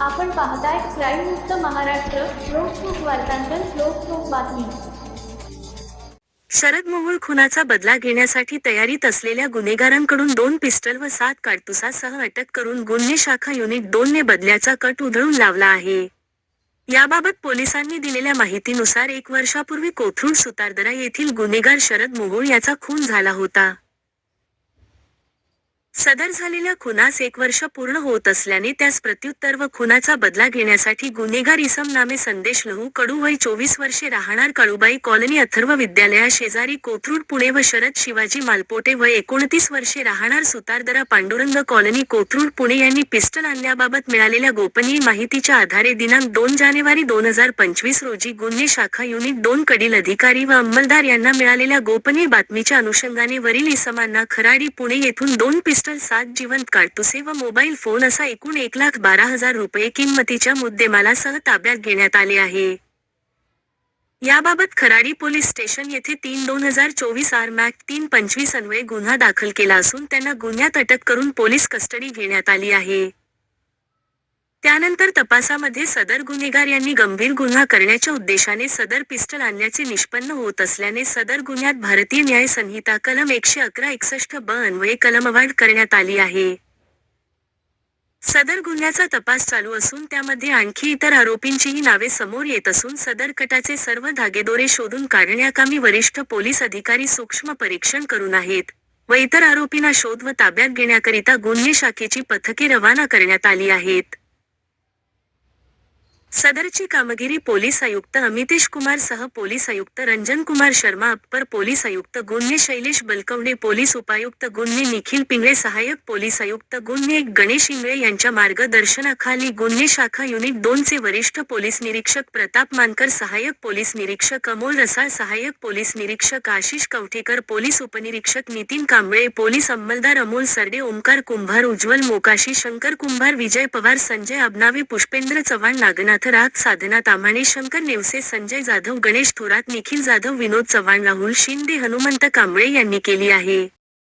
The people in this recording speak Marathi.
आपण पाहताय क्राईम मुक्त महाराष्ट्र लोकसुख वार्तांकन लोकसुख बातमी. शरद मोहोळ खुनाचा बदला घेण्यासाठी तयारीत असलेल्या गुन्हेगारांकडून दोन पिस्टल व सात काडतुसासह अटक करून गुन्हे शाखा युनिट दोन ने बदल्याचा कट उधळून लावला आहे. याबाबत पोलिसांनी दिलेल्या माहितीनुसार एक वर्षापूर्वी कोथरूड सुतारदरा येथील गुन्हेगार शरद मोहोळ याचा खून झाला होता. सदर झालेल्या खुनास एक वर्ष पूर्ण होत असल्याने त्यास प्रत्युत्तर व खुनाचा बदला घेण्यासाठी गुन्हेगार इसम नामे संदेश लहू कडू वय चोवीस वर्षे राहणार काळूबाई कॉलनी अथर्व विद्यालया शेजारी कोथरूड पुणे व शरद शिवाजी मालपोटे वय एकोणतीस वर्षे राहणार सुतारदरा पांडुरंग कॉलनी कोथरूड पुणे यांनी पिस्टल आणल्याबाबत मिळालेल्या गोपनीय माहितीच्या आधारे दिनांक दोन जानेवारी दोन हजार पंचवीस रोजी गुन्हे शाखा युनिट दोन कडील अधिकारी व अंमलदार यांना मिळालेल्या गोपनीय बातमीच्या अनुषंगाने वरील इसमांना खराडी पुणे येथून दोन पिस्टल सात जिवंत काडतुसे व मोबाईल फोन असा एकूण एक लाख बारा हजार रुपये किंमतीच्या मुद्देमालासह ताब्यात घेण्यात आले आहे. याबाबत खराडी पोलीस स्टेशन येथे तीन दोन हजार चोवीस आर मॅक तीन पंचवीस अन्वये गुन्हा दाखल केला असून त्यांना गुन्ह्यात अटक करून पोलीस कस्टडी घेण्यात आली आहे. त्यानंतर तपासामध्ये सदर गुन्हेगार यांनी गंभीर गुन्हा करण्याच्या उद्देशाने सदर पिस्टल आणण्याचे निष्पन्न होत असल्याने सदर गुन्ह्यात भारतीय न्याय संहिता कलम एकशे अकरा एकसष्ट ब अन्वये कलमवाढ करण्यात आली आहे. सदर गुन्ह्याचा तपास चालू असून त्यामध्ये आणखी इतर आरोपींचीही नावे समोर येत असून सदर कटाचे सर्व धागेदोरे शोधून काढण्याकामी वरिष्ठ पोलीस अधिकारी सूक्ष्म परीक्षण करून आहेत व इतर आरोपींना शोध व ताब्यात घेण्याकरिता गुन्हे शाखेची पथके रवाना करण्यात आली आहेत. सदरची कामगिरी पोलीस आयुक्त अमितेश कुमार सह पोलीस आयुक्त रंजन कुमार शर्मा अप्पर पोलीस आयुक्त गुन्हे शैलेश बलकवणे पोलीस उपायुक्त गुन्हे निखिल पिंगळे सहाय्यक पोलीस आयुक्त गुन्हे गणेश इंगळे यांच्या मार्गदर्शनाखाली गुन्हे शाखा युनिट दोनचे वरिष्ठ पोलीस निरीक्षक प्रताप मानकर सहाय्यक पोलीस निरीक्षक अमोल रसाळ सहाय्यक पोलीस निरीक्षक आशिष कवठेकर पोलीस उपनिरीक्षक नितीन कांबळे पोलीस अंमलदार अमोल सरडे ओमकार कुंभार उज्ज्वल मोकाशी शंकर कुंभार विजय पवार संजय अबनावे पुष्पेंद्र चव्हाण नागनाथ राग साधना ताम्हाणे शंकर नेवसे संजय जाधव गणेश थोरात निखिल जाधव विनोद चव्हाण राहुल शिंदे हनुमंत कांबळे यांनी केली आहे.